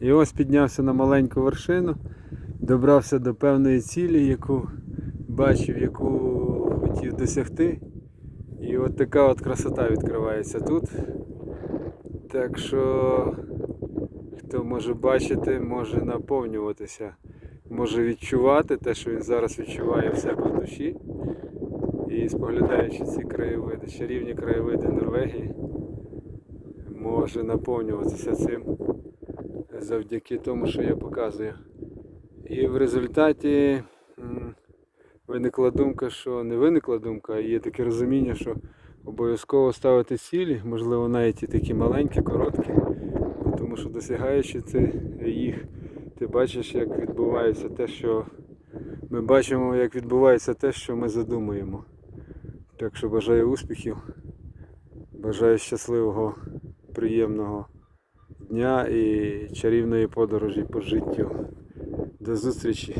І ось піднявся на маленьку вершину, добрався до певної цілі, яку бачив, яку хотів досягти. І от така от красота відкривається тут. Так що, хто може бачити, може наповнюватися, може відчувати те, що він зараз відчуває в себе в душі. І споглядаючи ці краєвиди, чарівні краєвиди Норвегії, може наповнюватися цим завдяки тому, що я показую. І в результаті виникла думка, що не виникла думка, а є таке розуміння, що обов'язково ставити цілі, можливо, навіть і такі маленькі, короткі, тому що досягаючи їх, ти бачиш, як відбувається те, що ми бачимо, як відбувається те, що ми задумуємо. Так що бажаю успіхів, бажаю щасливого, приємного дня і чарівної подорожі по життю. До зустрічі!